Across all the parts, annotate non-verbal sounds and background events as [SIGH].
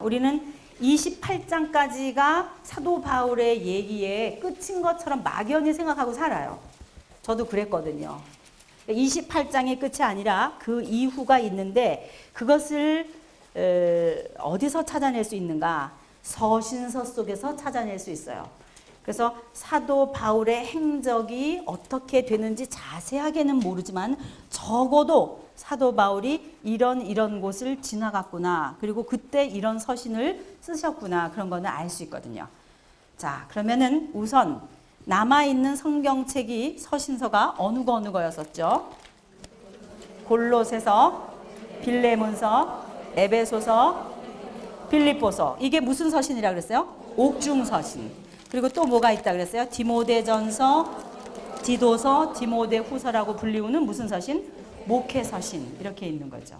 우리는 28장까지가 사도 바울의 얘기의 끝인 것처럼 막연히 생각하고 살아요. 저도 그랬거든요. 28장의 끝이 아니라 그 이후가 있는데 그것을 어, 어디서 찾아낼 수 있는가? 서신서 속에서 찾아낼 수 있어요. 그래서 사도 바울의 행적이 어떻게 되는지 자세하게는 모르지만 적어도 사도 바울이 이런 이런 곳을 지나갔구나. 그리고 그때 이런 서신을 쓰셨구나. 그런 거는 알 수 있거든요. 자, 그러면은 우선 남아 있는 성경책이 서신서가 어느 거 어느 거였었죠? 골로새서, 빌레몬서, 에베소서, 빌립보서. 이게 무슨 서신이라 그랬어요? 옥중 서신. 그리고 또 뭐가 있다 그랬어요? 디모데전서, 디도서, 디모데 후서라고 불리우는 무슨 서신? 목회 서신 이렇게 있는 거죠.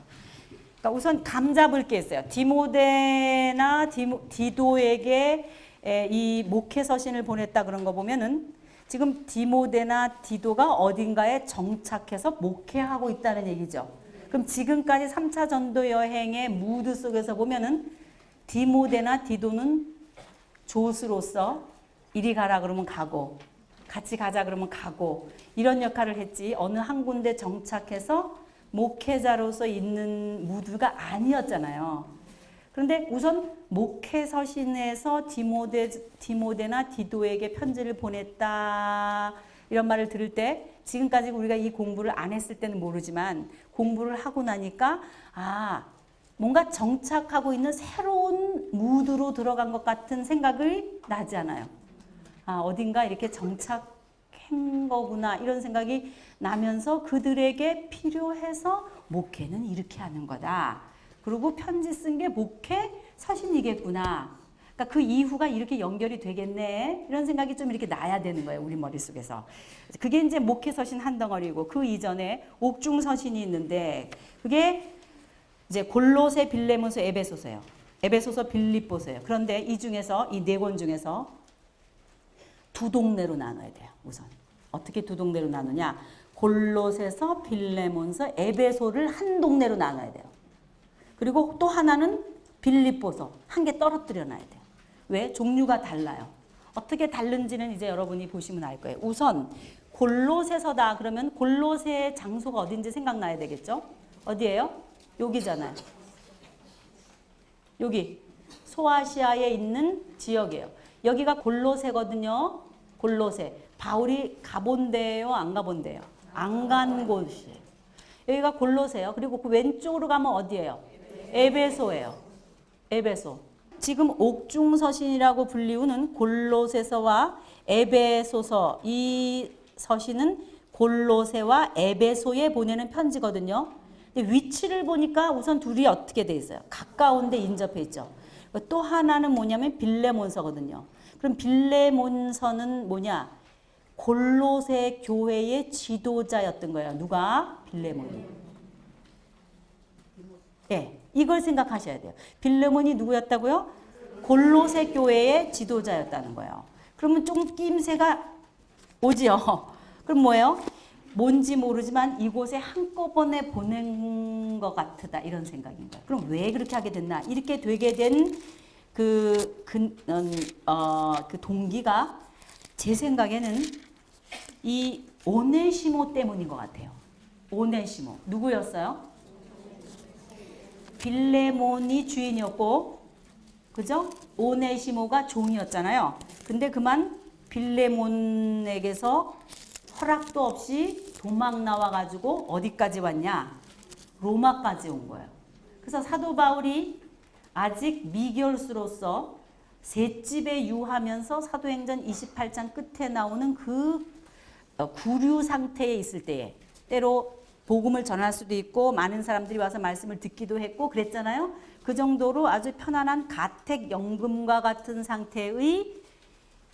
그러니까 우선 감 잡을 게 있어요. 디모데나 디모, 디도에게 에, 이 목회 서신을 보냈다 그런 거 보면은 지금 디모데나 디도가 어딘가에 정착해서 목회하고 있다는 얘기죠. 그럼 지금까지 3차 전도 여행의 무드 속에서 보면은 디모데나 디도는 조수로서 이리 가라 그러면 가고 같이 가자 그러면 가고 이런 역할을 했지 어느 한 군데 정착해서 목회자로서 있는 무드가 아니었잖아요. 그런데 우선 목회 서신에서 디모데 디모데나 디도에게 편지를 보냈다 이런 말을 들을 때 지금까지 우리가 이 공부를 안 했을 때는 모르지만 공부를 하고 나니까 아 뭔가 정착하고 있는 새로운 무드로 들어간 것 같은 생각이 나지 않아요. 아, 어딘가 이렇게 정착한 거구나 이런 생각이 나면서 그들에게 필요해서 목회는 이렇게 하는 거다. 그리고 편지 쓴 게 목회 서신이겠구나. 그러니까 그 이후가 이렇게 연결이 되겠네. 이런 생각이 좀 이렇게 나야 되는 거예요. 우리 머릿속에서. 그게 이제 목회 서신 한 덩어리고 그 이전에 옥중 서신이 있는데 그게 이제 골로새, 빌레몬서, 에베소서예요. 에베소서, 빌립보서예요. 그런데 이 중에서 이 네 권 중에서 두 동네로 나눠야 돼요. 우선 어떻게 두 동네로 나누냐? 골로새서, 빌레몬서, 에베소를 한 동네로 나눠야 돼요. 그리고 또 하나는 빌립보서 한 개 떨어뜨려 놔야 돼요. 왜? 종류가 달라요. 어떻게 다른지는 이제 여러분이 보시면 알 거예요. 우선 골로새서다 그러면 골로새 장소가 어딘지 생각나야 되겠죠? 어디예요? 여기잖아요. 여기 소아시아에 있는 지역이에요. 여기가 골로새거든요. 골로새. 바울이 가본 데요, 안 가본 데요? 안 간 곳이에요. 여기가 골로새요. 그리고 그 왼쪽으로 가면 어디예요? 에베소예요. 에베소. 지금 옥중서신이라고 불리우는 골로새서와 에베소서 이 서신은 골로새와 에베소에 보내는 편지거든요. 근데 위치를 보니까 우선 둘이 어떻게 돼 있어요? 가까운데 인접해 있죠. 또 하나는 뭐냐면 빌레몬서거든요. 그럼 빌레몬서는 뭐냐? 골로새 교회의 지도자였던 거예요. 누가? 빌레몬이. 예, 이걸 생각하셔야 돼요. 빌레몬이 누구였다고요? 골로새 교회의 지도자였다는 거예요. 그러면 좀 낌새가 오지요. [LAUGHS] 그럼 뭐예요? 뭔지 모르지만 이곳에 한꺼번에 보낸 것 같다 이런 생각인 거예요. 그럼 왜 그렇게 하게 됐나? 이렇게 되게 된 그 그, 어, 그 동기가 제 생각에는 이 오네시모 때문인 것 같아요. 오네시모 누구였어요? 빌레몬이 주인이었고, 그죠? 오네시모가 종이었잖아요. 근데 그만 빌레몬에게서 허락도 없이 도망 나와가지고 어디까지 왔냐? 로마까지 온 거예요. 그래서 사도 바울이 아직 미결수로서 셋집에 유하면서 사도행전 28장 끝에 나오는 그 어, 구류 상태에 있을 때에 때로 복음을 전할 수도 있고 많은 사람들이 와서 말씀을 듣기도 했고 그랬잖아요. 그 정도로 아주 편안한 가택 연금과 같은 상태의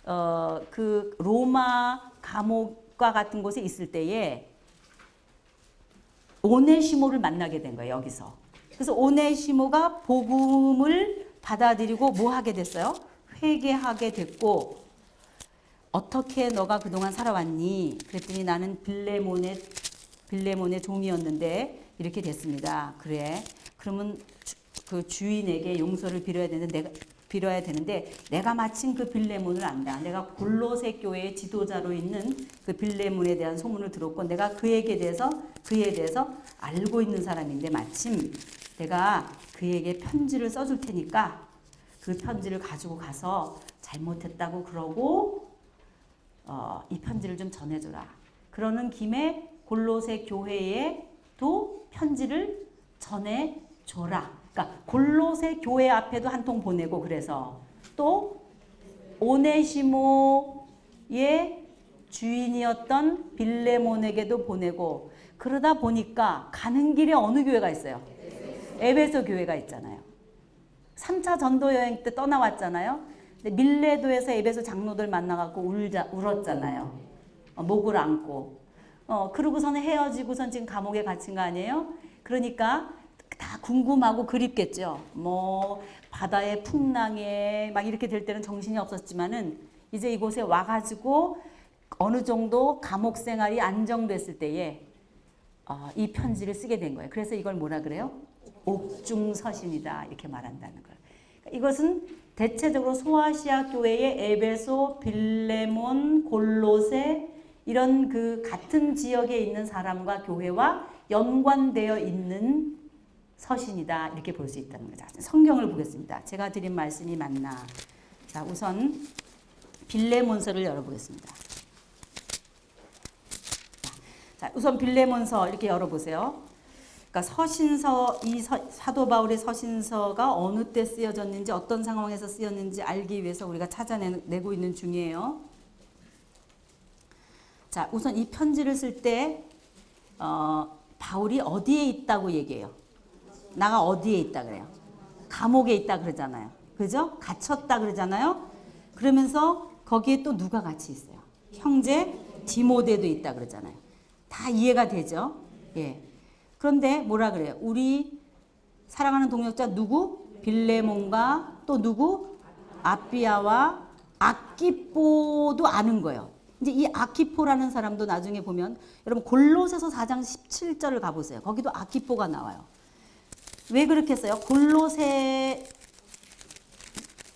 어, 그 로마 감옥과 같은 곳에 있을 때에 오네시모를 만나게 된 거예요, 여기서. 그래서 오네시모가 복음을 받아들이고 뭐 하게 됐어요? 회개하게 됐고 어떻게 너가 그동안 살아왔니? 그랬더니 나는 빌레몬의 빌레몬의 종이었는데 이렇게 됐습니다. 그래. 그러면 그 주인에게 용서를 빌어야 되는데 내가 빌어야 되는데 내가 마침 그 빌레몬을 안다. 내가 골로새 교회의 지도자로 있는 그 빌레몬에 대한 소문을 들었고 내가 그에게 대해서 그에 대해서 알고 있는 사람인데 마침 내가 그에게 편지를 써줄 테니까 그 편지를 가지고 가서 잘못했다고 그러고 어, 이 편지를 좀 전해줘라. 그러는 김에 골로새 교회에 또 편지를 전해줘라. 그러니까 골로새 교회 앞에도 한 통 보내고 그래서 또 오네시모의 주인이었던 빌레몬에게도 보내고 그러다 보니까 가는 길에 어느 교회가 있어요? 에베소 교회가 있잖아요. 3차 전도 여행 때 떠나왔잖아요. 근데 밀레도에서 에베소 장로들 만나갖고 울자, 울었잖아요. 어, 목을 안고. 어, 그러고서는 헤어지고선 지금 감옥에 갇힌 거 아니에요? 그러니까 다 궁금하고 그립겠죠. 뭐 바다의 풍랑에 막 이렇게 될 때는 정신이 없었지만은 이제 이곳에 와가지고 어느 정도 감옥 생활이 안정됐을 때에 어, 이 편지를 쓰게 된 거예요. 그래서 이걸 뭐라 그래요? 옥중서신이다 이렇게 말한다는 거예요. 그러니까 이것은 대체적으로 소아시아 교회의 에베소, 빌레몬, 골로세 이런 그 같은 지역에 있는 사람과 교회와 연관되어 있는 서신이다 이렇게 볼 수 있다는 거죠. 성경을 보겠습니다. 제가 드린 말씀이 맞나? 자 우선 빌레몬서를 열어보겠습니다. 자 우선 빌레몬서 이렇게 열어보세요. 그러니까 서신서 이 서, 사도 바울의 서신서가 어느 때 쓰여졌는지 어떤 상황에서 쓰였는지 알기 위해서 우리가 찾아내고 있는 중이에요. 자 우선 이 편지를 쓸때 어, 바울이 어디에 있다고 얘기해요? 나가 어디에 있다 그래요? 감옥에 있다 그러잖아요. 그죠? 갇혔다 그러잖아요. 그러면서 거기에 또 누가 같이 있어요? 형제 디모데도 있다 그러잖아요. 다 이해가 되죠? 예. 그런데 뭐라 그래요? 우리 사랑하는 동역자 누구? 빌레몬과 또 누구? 아비아와 아키포도 아는 거예요. 이제 이 아키포라는 사람도 나중에 보면 여러분 골로새서 4장 17절을 가보세요. 거기도 아키포가 나와요. 왜 그렇게 써요? 골로새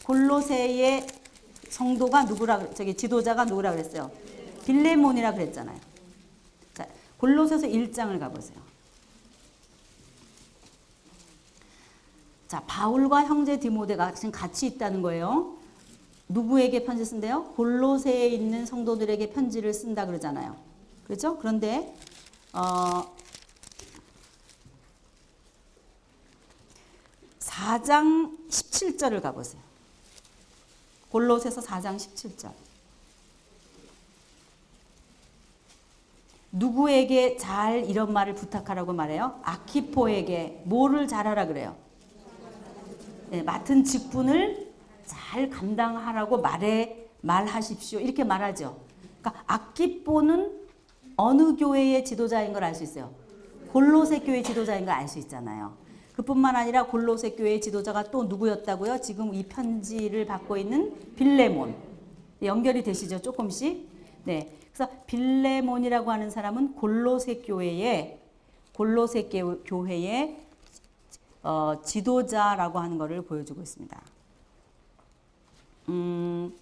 골로새의 성도가 누구라 저기 지도자가 누구라 그랬어요? 빌레몬이라 그랬잖아요. 자, 골로새서 1장을 가 보세요. 자, 바울과 형제 디모데가 지금 같이 있다는 거예요. 누구에게 편지 쓴대요? 골로새에 있는 성도들에게 편지를 쓴다 그러잖아요. 그렇죠? 그런데 어 4장 17절을 가보세요. 골로새서 4장 17절. 누구에게 잘 이런 말을 부탁하라고 말해요? 아키포에게 뭐를 잘하라 그래요? 네, 맡은 직분을 잘 감당하라고 말해 말하십시오. 이렇게 말하죠. 그러니까 아키포는 어느 교회의 지도자인 걸 알 수 있어요. 골로새 교회 지도자인 걸 알 수 있잖아요. 그뿐만 아니라 골로새 교회의 지도자가 또 누구였다고요? 지금 이 편지를 받고 있는 빌레몬. 연결이 되시죠? 조금씩. 네. 그래서 빌레몬이라고 하는 사람은 골로새 교회의 골로새 교회의 어, 지도자라고 하는 것을 보여주고 있습니다. 음,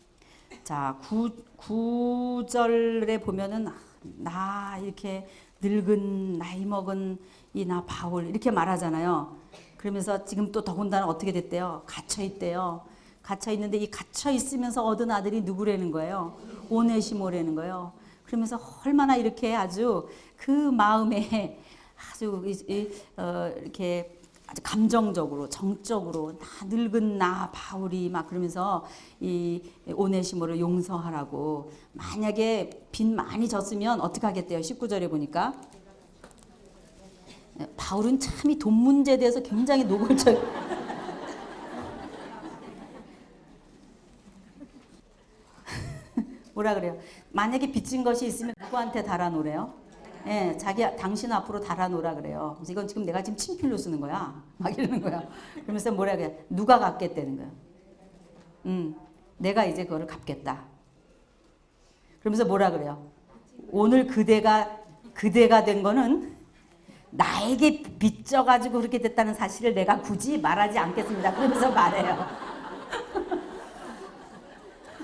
자, 구, 구절에 보면은 나 이렇게 늙은 나이 먹은 이 나 바울 이렇게 말하잖아요. 그러면서 지금 또 더군다나 어떻게 됐대요? 갇혀 있대요. 갇혀 있는데 이 갇혀 있으면서 얻은 아들이 누구라는 거예요? 오네시모라는 거예요. 그러면서 얼마나 이렇게 아주 그 마음에 아주 어, 이렇게 아주 감정적으로 정적으로 나 늙은 나 바울이 막 그러면서 이 오네시모를 용서하라고 만약에 빚 많이 졌으면 어떻게 하겠대요? 19절에 보니까 바울은 참 이 돈 문제에 대해서 굉장히 노골적 [LAUGHS] 뭐라 그래요? 만약에 빚진 것이 있으면 누구한테 달아놓으래요? 예, 자기 당신 앞으로 달아놓으라 그래요. 그래서 이건 지금 내가 지금 친필로 쓰는 거야. [LAUGHS] 막 이러는 거야. 그러면서 뭐라 그래? 누가 갚겠다는 거야. 음, 내가 이제 그거를 갚겠다. 그러면서 뭐라 그래요? 오늘 그대가 그대가 된 거는 나에게 빚져가지고 그렇게 됐다는 사실을 내가 굳이 말하지 않겠습니다. 그러면서 말해요.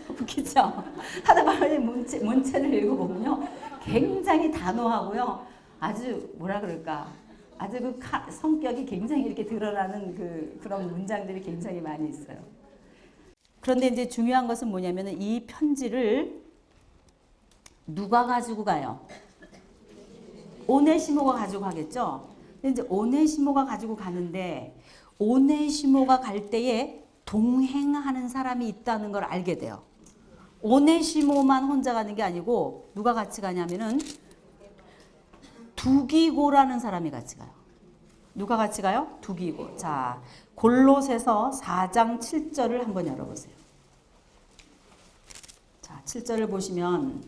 [LAUGHS] 웃기죠? 하다 보면 문체, 문체를 읽어보면요. 굉장히 단호하고요. 아주 뭐라 그럴까. 아주 그 카- 성격이 굉장히 이렇게 드러나는 그, 그런 문장들이 굉장히 많이 있어요. 그런데 이제 중요한 것은 뭐냐면은 이 편지를 누가 가지고 가요? 오네시모가 가지고 가겠죠? 근데 이제 오네시모가 가지고 가는데 오네시모가 갈 때에 동행하는 사람이 있다는 걸 알게 돼요. 오네시모만 혼자 가는 게 아니고 누가 같이 가냐면은 두기고라는 사람이 같이 가요. 누가 같이 가요? 두기고. 자, 골로새서 4장 7절을 한번 열어보세요. 자, 7절을 보시면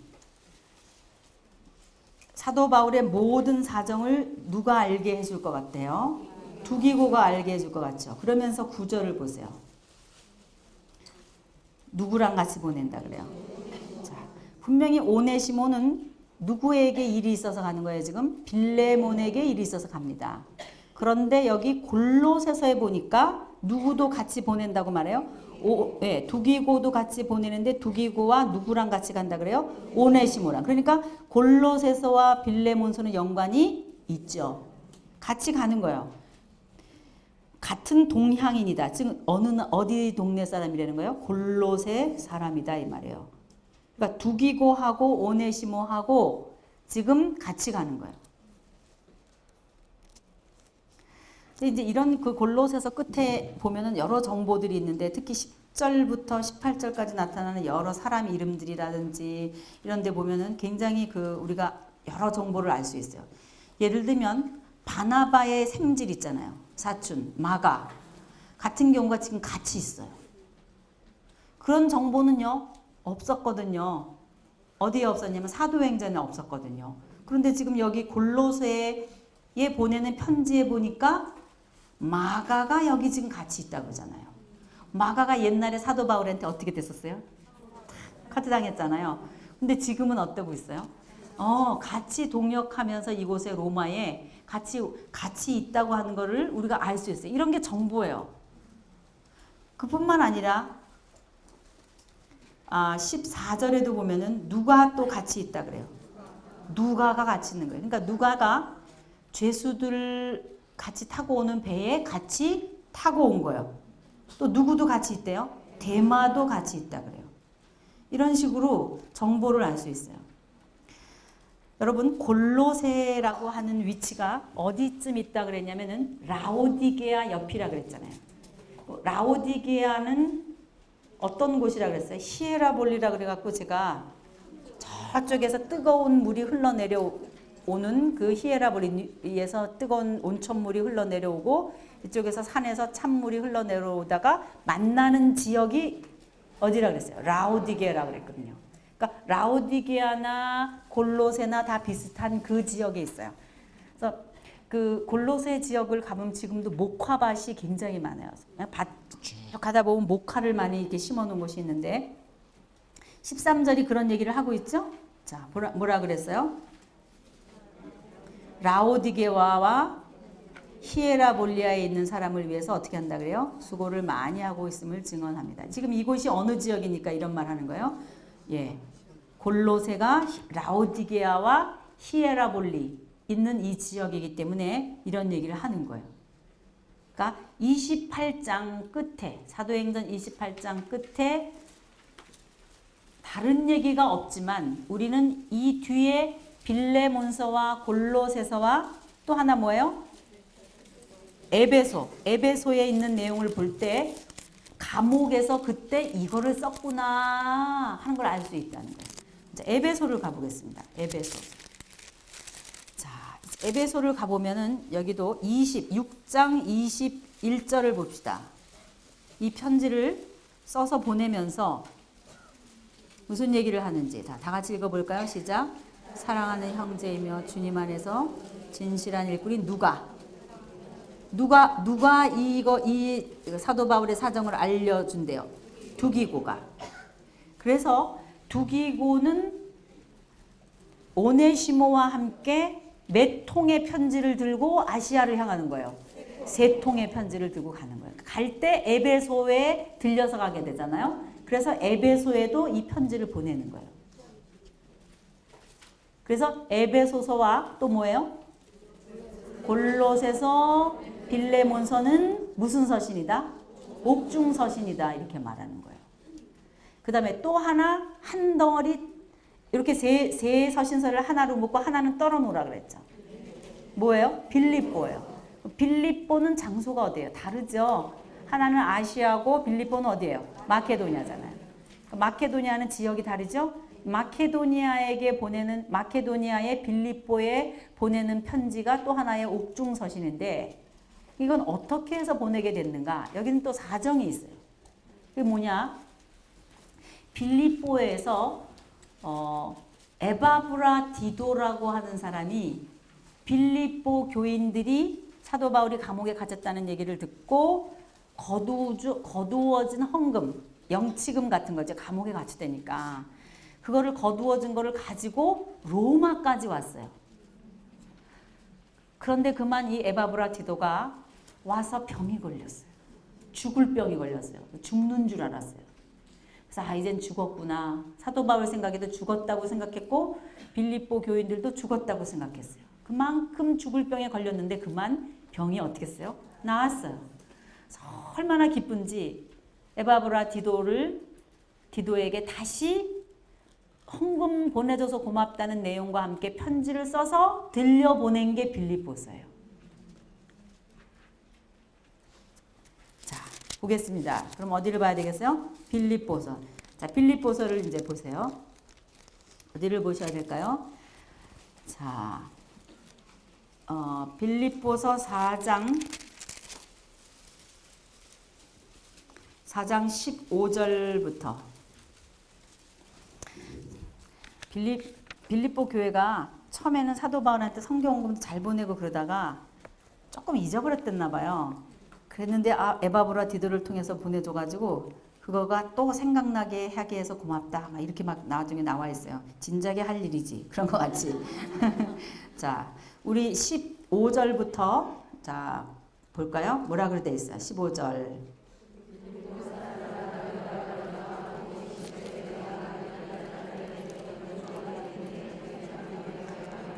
사도 바울의 모든 사정을 누가 알게 해줄 것 같아요? 두기고가 알게 해줄 것 같죠. 그러면서 구절을 보세요. 누구랑 같이 보낸다 그래요. 자, 분명히 오네시모는 누구에게 일이 있어서 가는 거예요, 지금? 빌레몬에게 일이 있어서 갑니다. 그런데 여기 골로새서에 보니까 누구도 같이 보낸다고 말해요. 오, 예, 두기고도 같이 보내는데 두기고와 누구랑 같이 간다 그래요? 오네시모랑. 그러니까 골로새서와 빌레몬서는 연관이 있죠. 같이 가는 거예요. 같은 동향인이다. 즉 어느 어디 동네 사람이라는 거예요? 골로새 사람이다 이 말이에요. 그러니까 두기고하고 오네시모하고 지금 같이 가는 거예요. 근데 이제 이런 그 골로새서 끝에 보면은 여러 정보들이 있는데 특히 10절부터 18절까지 나타나는 여러 사람 이름들이라든지 이런 데 보면은 굉장히 그 우리가 여러 정보를 알 수 있어요. 예를 들면 바나바의 생질 있잖아요. 사춘, 마가 같은 경우가 지금 같이 있어요. 그런 정보는요 없었거든요. 어디에 없었냐면 사도행전에 없었거든요. 그런데 지금 여기 골로새에 보내는 편지에 보니까 마가가 여기 지금 같이 있다고 그러잖아요. 마가가 옛날에 사도 바울한테 어떻게 됐었어요? 카트 당했잖아요. 근데 지금은 어떠고 있어요? 어, 같이 동역하면서 이곳에 로마에 같이 같이 있다고 하는 거를 우리가 알 수 있어요. 이런 게 정보예요. 그뿐만 아니라 아, 14절에도 보면은 누가 또 같이 있다 그래요. 누가가 같이 있는 거예요. 그러니까 누가가 죄수들 같이 타고 오는 배에 같이 타고 온 거예요. 또 누구도 같이 있대요. 대마도 같이 있다 그래요. 이런 식으로 정보를 알 수 있어요. 여러분 골로세라고 하는 위치가 어디쯤 있다 그랬냐면은 라오디게아 옆이라 그랬잖아요. 라오디게아는 어떤 곳이라 그랬어요? 히에라볼리라 그래갖고 제가 저쪽에서 뜨거운 물이 흘러내려 오는 그 히에라볼리에서 뜨거운 온천물이 흘러내려오고 이쪽에서 산에서 찬물이 흘러내려오다가 만나는 지역이 어디라 그랬어요? 라오디게라 그랬거든요. 그러니까 라오디게아나 골로세나 다 비슷한 그 지역에 있어요. 그래서 그 골로세 지역을 가보면 지금도 목화밭이 굉장히 많아요. 밭쭉 가다 보면 목화를 많이 이렇게 심어 놓은 곳이 있는데 13절이 그런 얘기를 하고 있죠? 자, 뭐라, 뭐라 그랬어요? 라오디게와와 히에라볼리아에 있는 사람을 위해서 어떻게 한다 그래요? 수고를 많이 하고 있음을 증언합니다. 지금 이곳이 어느 지역이니까 이런 말 하는 거예요? 예. 골로세가 라오디게아와 히에라볼리 있는 이 지역이기 때문에 이런 얘기를 하는 거예요. 그러니까 28장 끝에 사도행전 28장 끝에 다른 얘기가 없지만 우리는 이 뒤에 빌레몬서와 골로새서와 또 하나 뭐예요? 에베소, 에베소에 있는 내용을 볼 때 감옥에서 그때 이거를 썼구나 하는 걸 알 수 있다는 거예요. 자, 에베소를 가보겠습니다. 에베소. 자, 에베소를 가보면은 여기도 26장 21절을 봅시다. 이 편지를 써서 보내면서 무슨 얘기를 하는지 다, 다 같이 읽어볼까요? 시작. 사랑하는 형제이며 주님 안에서 진실한 일꾼이 누가 누가 누가 이거 이 사도 바울의 사정을 알려준대요. 두기고가. 그래서 두기고는 오네시모와 함께 몇 통의 편지를 들고 아시아를 향하는 거예요. 세 통의 편지를 들고 가는 거예요. 갈 때 에베소에 들려서 가게 되잖아요. 그래서 에베소에도 이 편지를 보내는 거예요. 그래서 에베소서와 또 뭐예요? 골로새서 빌레몬서는 무슨 서신이다? 옥중 서신이다 이렇게 말하는 거예요. 그 다음에 또 하나 한 덩어리 이렇게 세, 세 서신서를 하나로 묶고 하나는 떨어 놓으라 그랬죠. 뭐예요? 빌립보예요. 빌립보는 장소가 어디예요? 다르죠. 하나는 아시아고 빌립보는 어디예요? 마케도니아잖아요. 마케도니아는 지역이 다르죠. 마케도니아에게 보내는 마케도니아의 빌립보에 보내는 편지가 또 하나의 옥중 서신인데 이건 어떻게 해서 보내게 됐는가? 여기는 또 사정이 있어요. 그게 뭐냐? 빌립보에서 어, 에바브라 디도라고 하는 사람이 빌립보 교인들이 사도 바울이 감옥에 갇혔다는 얘기를 듣고 거두어진 헌금, 영치금 같은 거죠. 감옥에 갇혔다니까. 그거를 거두어진 거를 가지고 로마까지 왔어요. 그런데 그만 이 에바브라 디도가 와서 병이 걸렸어요. 죽을 병이 걸렸어요. 죽는 줄 알았어요. 그래서 아 이젠 죽었구나. 사도 바울 생각에도 죽었다고 생각했고 빌립보 교인들도 죽었다고 생각했어요. 그만큼 죽을 병에 걸렸는데 그만 병이 어떻게 했어요? 나았어요. 얼마나 기쁜지 에바브라 디도를 디도에게 다시 헌금 보내줘서 고맙다는 내용과 함께 편지를 써서 들려보낸 게 빌립보서예요. 자, 보겠습니다. 그럼 어디를 봐야 되겠어요? 빌립보서. 자, 빌립보서를 이제 보세요. 어디를 보셔야 될까요? 자, 어, 빌립보서 4장 4장 15절부터 빌립 빌립보 교회가 처음에는 사도 바울한테 성경 공부 잘 보내고 그러다가 조금 잊어버렸댔나 봐요. 그랬는데 아 에바브라 디도를 통해서 보내줘 가지고 그거가 또 생각나게 하게 해서 고맙다. 막 이렇게 막 나중에 나와 있어요. 진작에 할 일이지. [LAUGHS] 그런 거 같이. [LAUGHS] 자, 우리 15절부터 자, 볼까요? 뭐라 그래 돼 있어요? 15절.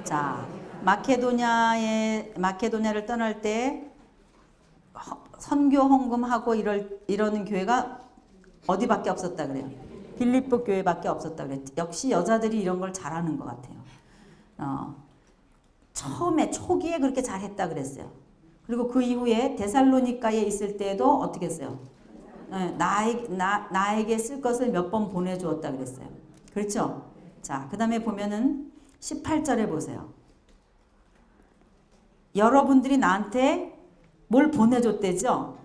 자, 마케도냐에 마케도냐를 떠날 때 허- 선교 헌금하고 이럴 이러는 교회가 어디밖에 없었다 그래요. 빌립보 교회밖에 없었다 그래요. 역시 여자들이 이런 걸 잘하는 것 같아요. 어, 처음에 초기에 그렇게 잘했다 그랬어요. 그리고 그 이후에 데살로니카에 있을 때도 어떻게 했어요? 네, 나에, 나, 나에게 쓸 것을 몇 번 보내주었다 그랬어요. 그렇죠? 자, 그 다음에 보면은 18절에 보세요. 여러분들이 나한테 뭘 보내줬대죠?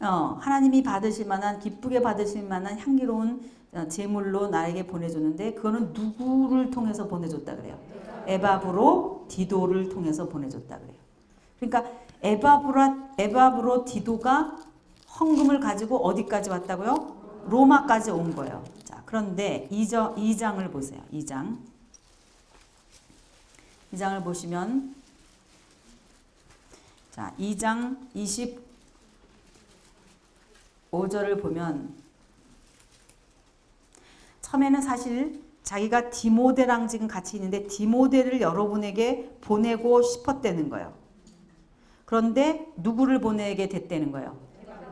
어, 하나님이 받으실 만한, 기쁘게 받으실 만한 향기로운 어, 제물로 나에게 보내줬는데, 그거는 누구를 통해서 보내줬다 그래요? 에바브로 디도를 통해서 보내줬다 그래요. 그러니까 에바브라, 에바브로 디도가 헌금을 가지고 어디까지 왔다고요? 로마까지 온 거예요. 자, 그런데 2장, 2장을 보세요. 2장. 2장을 보시면 자, 2장 25절을 보면 처음에는 사실 자기가 디모데랑 지금 같이 있는데 디모데를 여러분에게 보내고 싶었다는 거예요. 그런데 누구를 보내게 됐다는 거예요?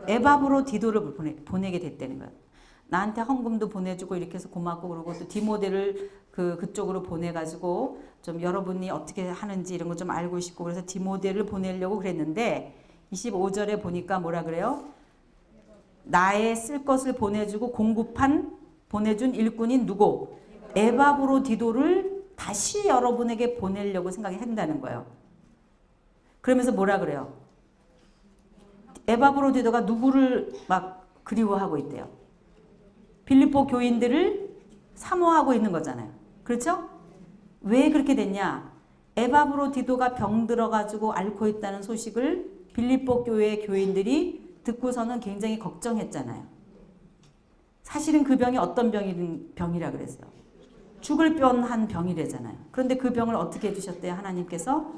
에바브로 디도를 보내, 보내게 됐다는 거예요. 나한테 헌금도 보내주고 이렇게 해서 고맙고 그러고 또 디모데를 그 그쪽으로 보내가지고 좀 여러분이 어떻게 하는지 이런 거 좀 알고 싶고 그래서 디모데를 보내려고 그랬는데 25절에 보니까 뭐라 그래요? 나의 쓸 것을 보내주고 공급한 보내준 일꾼인 누구? 에바브로 디도를 다시 여러분에게 보내려고 생각한다는 거예요. 그러면서 뭐라 그래요? 에바브로 디도가 누구를 막 그리워하고 있대요. 빌립보 교인들을 사모하고 있는 거잖아요. 그렇죠? 왜 그렇게 됐냐? 에바브로 디도가 병 들어 가지고 앓고 있다는 소식을 빌립보 교회 교인들이 듣고서는 굉장히 걱정했잖아요. 사실은 그 병이 어떤 병이, 병이라 그랬어요? 죽을 뻔한 병이래잖아요. 그런데 그 병을 어떻게 해 주셨대요? 하나님께서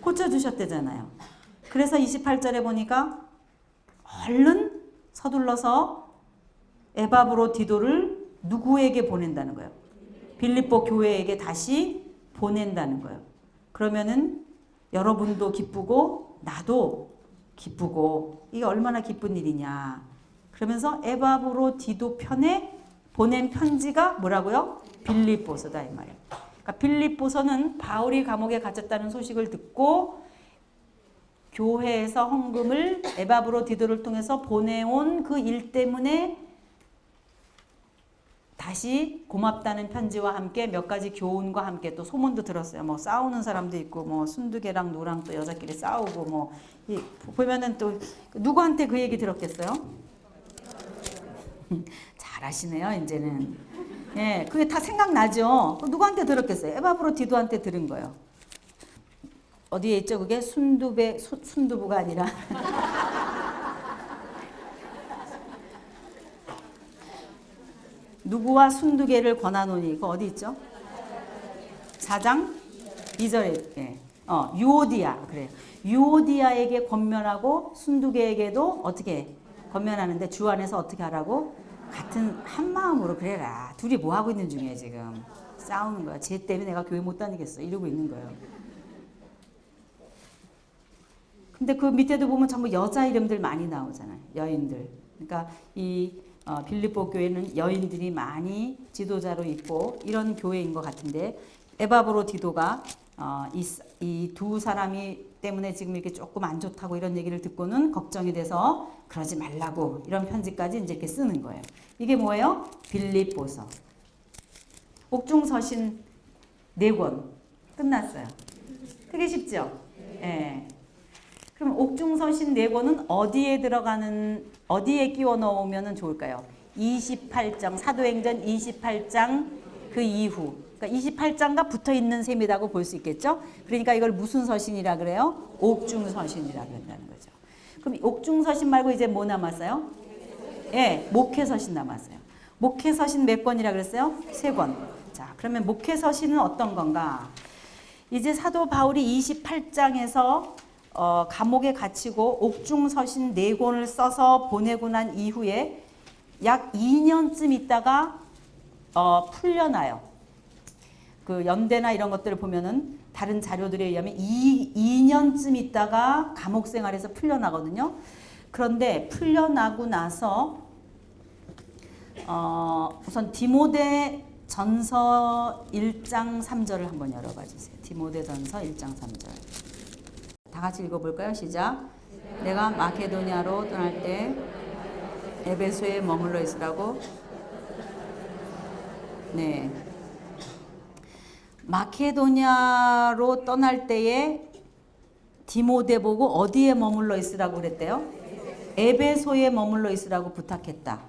고쳐 주셨대잖아요. 그래서 28절에 보니까 얼른 서둘러서 에바브로 디도를 누구에게 보낸다는 거예요? 빌립보 교회에게 다시 보낸다는 거예요. 그러면은 여러분도 기쁘고 나도 기쁘고 이게 얼마나 기쁜 일이냐. 그러면서 에바브로 디도 편에 보낸 편지가 뭐라고요? 빌립보서다 이 말이에요. 그러니까 빌립보서는 바울이 감옥에 갇혔다는 소식을 듣고 교회에서 헌금을 에바브로 디도를 통해서 보내온 그 일 때문에 다시 고맙다는 편지와 함께 몇 가지 교훈과 함께 또 소문도 들었어요. 뭐 싸우는 사람도 있고 뭐 순두개랑 노랑 또 여자끼리 싸우고 뭐 이, 보면은 또 누구한테 그 얘기 들었겠어요? [LAUGHS] 잘하시네요 이제는. 예, 그게 다 생각나죠. 누구한테 들었겠어요? 에바브로 디도한테 들은 거예요. 어디에 있죠? 그게 순두배 수- 순두부가 아니라 [LAUGHS] 누구와 순두개를 권하노니 이거 어디 있죠? 4장 2절에 예. 어, 유오디아 그래요. 유오디아에게 권면하고 순두개에게도 어떻게 권면하는데 주 안에서 어떻게 하라고 같은 한 마음으로 그래라. 둘이 뭐 하고 있는 중이에요 지금 싸우는 거야. 쟤 때문에 내가 교회 못 다니겠어 이러고 있는 거예요. 근데 그 밑에도 보면 전부 여자 이름들 많이 나오잖아요. 여인들. 그러니까 이 어, 빌립보 교회는 여인들이 많이 지도자로 있고 이런 교회인 것 같은데 에바브로 디도가 어, 이두 사람이 때문에 지금 이렇게 조금 안 좋다고 이런 얘기를 듣고는 걱정이 돼서 그러지 말라고 이런 편지까지 이제 이렇게 쓰는 거예요. 이게 뭐예요? 빌립보서. 옥중서신 네권 끝났어요. 되게 쉽죠? 예. 그럼 옥중서신 네 권은 어디에 들어가는 어디에 끼워 넣으면 좋을까요? 28장 사도행전 28장 그 이후 그러니까 28장과 붙어 있는 셈이라고 볼 수 있겠죠? 그러니까 이걸 무슨 서신이라 그래요? 옥중서신이라 그런다는 거죠. 그럼 옥중서신 말고 이제 뭐 남았어요? 예, 목회서신 남았어요. 목회서신 몇 권이라 그랬어요? 세 권. 자, 그러면 목회서신은 어떤 건가? 이제 사도 바울이 28장에서 어, 감옥에 갇히고 옥중서신 네 권을 써서 보내고 난 이후에 약 2년쯤 있다가 어, 풀려나요. 그 연대나 이런 것들을 보면은 다른 자료들에 의하면 2, 2년쯤 있다가 감옥 생활에서 풀려나거든요. 그런데 풀려나고 나서 어, 우선 디모데 전서 1장 3절을 한번 열어봐 주세요. 디모데 전서 1장 3절. 다 같이 읽어볼까요? 시작. 내가 마케도니아로 떠날 때 에베소에 머물러 있으라고. 네. 마케도니아로 떠날 때에 디모데 보고 어디에 머물러 있으라고 그랬대요? 에베소에 머물러 있으라고 부탁했다.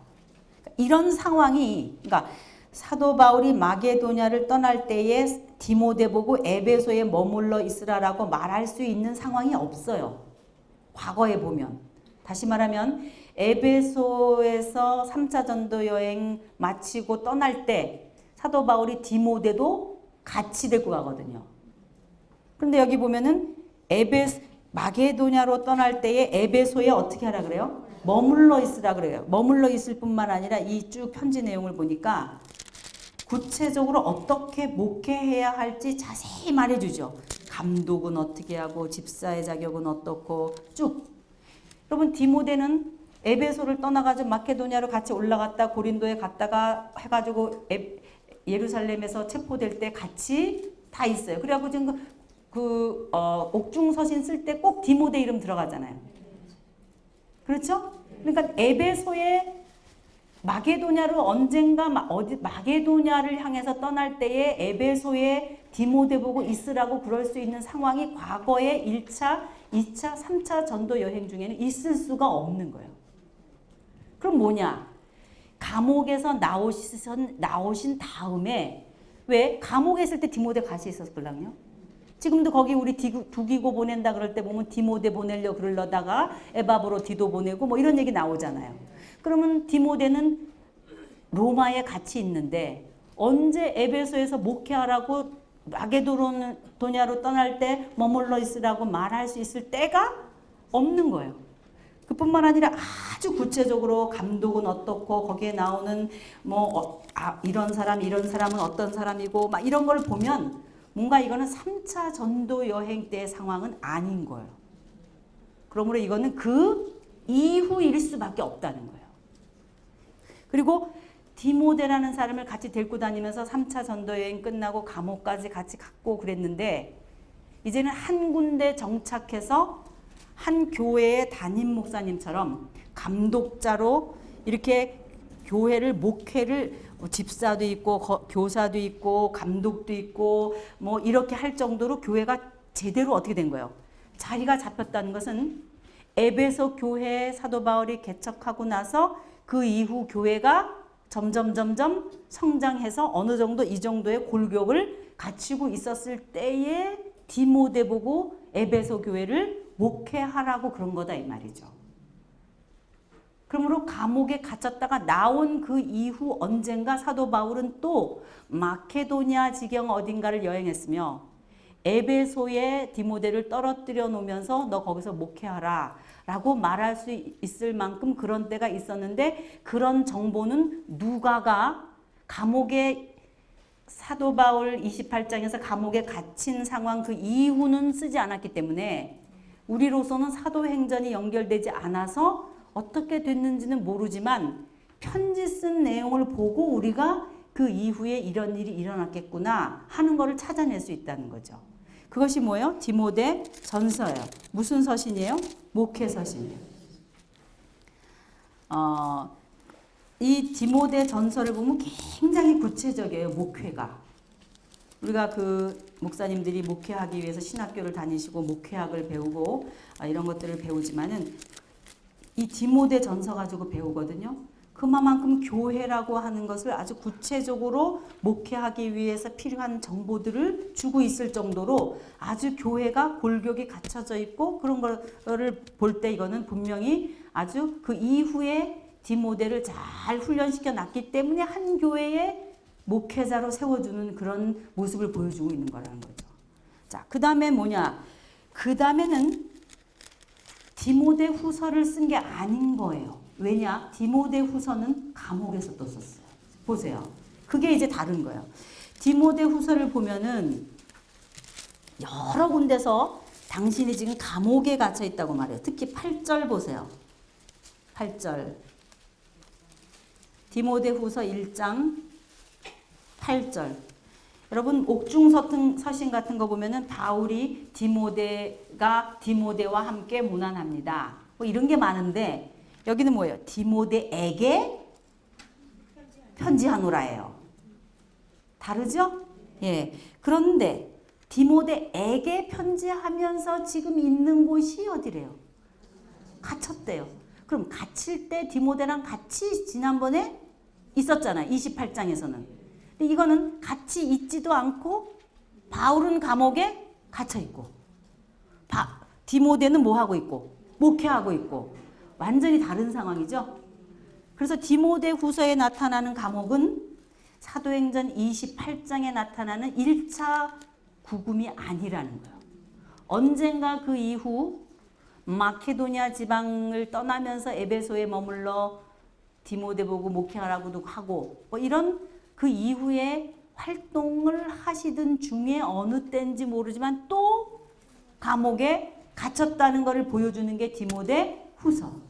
이런 상황이 그러니까 사도 바울이 마게도냐를 떠날 때에 디모데 보고 에베소에 머물러 있으라라고 말할 수 있는 상황이 없어요. 과거에 보면 다시 말하면 에베소에서 3차 전도 여행 마치고 떠날 때 사도 바울이 디모데도 같이 데리고 가거든요. 그런데 여기 보면은 에베 마게도냐로 떠날 때에 에베소에 어떻게 하라 그래요? 머물러 있으라 그래요. 머물러 있을 뿐만 아니라 이 쭉 편지 내용을 보니까 구체적으로 어떻게 목회해야 할지 자세히 말해주죠. 감독은 어떻게 하고 집사의 자격은 어떻고 쭉. 여러분 디모데는 에베소를 떠나가지고 마케도니아로 같이 올라갔다 고린도에 갔다가 해가지고 에, 예루살렘에서 체포될 때 같이 다 있어요. 그래갖고 지금 그, 그 어, 옥중 서신 쓸 때 꼭 디모데 이름 들어가잖아요. 그렇죠? 그러니까 에베소에 마게도냐로 언젠가 마, 어디 마게도냐를 향해서 떠날 때에 에베소에 디모데 보고 있으라고 그럴 수 있는 상황이 과거에 1차, 2차, 3차 전도 여행 중에는 있을 수가 없는 거예요. 그럼 뭐냐? 감옥에서 나오신, 나오신 다음에 왜 감옥에 있을 때 디모데 같이 있었을랑요? 지금도 거기 우리 두기고 보낸다 그럴 때 보면 디모데 보내려 그러다가 에바브로 디도 보내고 뭐 이런 얘기 나오잖아요. 그러면 디모데는 로마에 같이 있는데 언제 에베소에서 목회하라고 마게도냐로 떠날 때 머물러 있으라고 말할 수 있을 때가 없는 거예요. 그뿐만 아니라 아주 구체적으로 감독은 어떻고 거기에 나오는 뭐 어, 아, 이런 사람 이런 사람은 어떤 사람이고 막 이런 걸 보면 뭔가 이거는 3차 전도 여행 때의 상황은 아닌 거예요. 그러므로 이거는 그 이후일 수밖에 없다는 거예요. 그리고 디모데라는 사람을 같이 데리고 다니면서 3차 전도 여행 끝나고 감옥까지 같이 갔고 그랬는데 이제는 한 군데 정착해서 한 교회의 담임 목사님처럼 감독자로 이렇게 교회를 목회를 뭐 집사도 있고 거- 교사도 있고 감독도 있고 뭐 이렇게 할 정도로 교회가 제대로 어떻게 된 거예요? 자리가 잡혔다는 것은 에베소 교회 사도 바울이 개척하고 나서 그 이후 교회가 점점 점점 성장해서 어느 정도 이 정도의 골격을 갖추고 있었을 때에 디모데 보고 에베소 교회를 목회하라고 그런 거다 이 말이죠. 그러므로 감옥에 갇혔다가 나온 그 이후 언젠가 사도 바울은 또 마케도니아 지경 어딘가를 여행했으며 에베소에 디모데를 떨어뜨려 놓으면서 너 거기서 목회하라 라고 말할 수 있을 만큼 그런 때가 있었는데 그런 정보는 누가가 감옥에 사도 바울 28장에서 감옥에 갇힌 상황 그 이후는 쓰지 않았기 때문에 우리로서는 사도행전이 연결되지 않아서 어떻게 됐는지는 모르지만 편지 쓴 내용을 보고 우리가 그 이후에 이런 일이 일어났겠구나 하는 것을 찾아낼 수 있다는 거죠. 그것이 뭐예요? 디모데 전서예요. 무슨 서신이에요? 목회 서신이에요. 어, 이 디모데 전서를 보면 굉장히 구체적이에요. 목회가. 우리가 그 목사님들이 목회하기 위해서 신학교를 다니시고 목회학을 배우고 아, 이런 것들을 배우지만은 이 디모데 전서 가지고 배우거든요. 그만큼 교회라고 하는 것을 아주 구체적으로 목회하기 위해서 필요한 정보들을 주고 있을 정도로 아주 교회가 골격이 갖춰져 있고 그런 거를 볼 때 이거는 분명히 아주 그 이후에 디모데를 잘 훈련시켜 놨기 때문에 한 교회의 목회자로 세워주는 그런 모습을 보여주고 있는 거라는 거죠. 자, 그 다음에 뭐냐? 그 다음에는 디모데 후서를 쓴 게 아닌 거예요. 왜냐? 디모데 후서는 감옥에서 또 썼어요. 보세요. 그게 이제 다른 거예요. 디모데 후서를 보면은 여러 군데서 당신이 지금 감옥에 갇혀 있다고 말해요. 특히 8절 보세요. 8절. 디모데 후서 1장 8절. 여러분 옥중 서신 같은 거 보면은 바울이 디모데가 디모데와 함께 문안합니다. 뭐 이런 게 많은데 여기는 뭐예요? 디모데에게 편지하노라예요. 다르죠? 예. 그런데 디모데에게 편지하면서 지금 있는 곳이 어디래요? 갇혔대요. 그럼 갇힐 때 디모데랑 같이 지난번에 있었잖아요. 28장에서는. 근데 이거는 같이 있지도 않고 바울은 감옥에 갇혀 있고 바, 디모데는 뭐 하고 있고 목회하고 있고 완전히 다른 상황이죠. 그래서 디모데 후서에 나타나는 감옥은 사도행전 28장에 나타나는 1차 구금이 아니라는 거예요. 언젠가 그 이후 마케도니아 지방을 떠나면서 에베소에 머물러 디모데 보고 목회하라고도 하고 뭐 이런 그 이후에 활동을 하시던 중에 어느 때인지 모르지만 또 감옥에 갇혔다는 것을 보여주는 게 디모데 후서.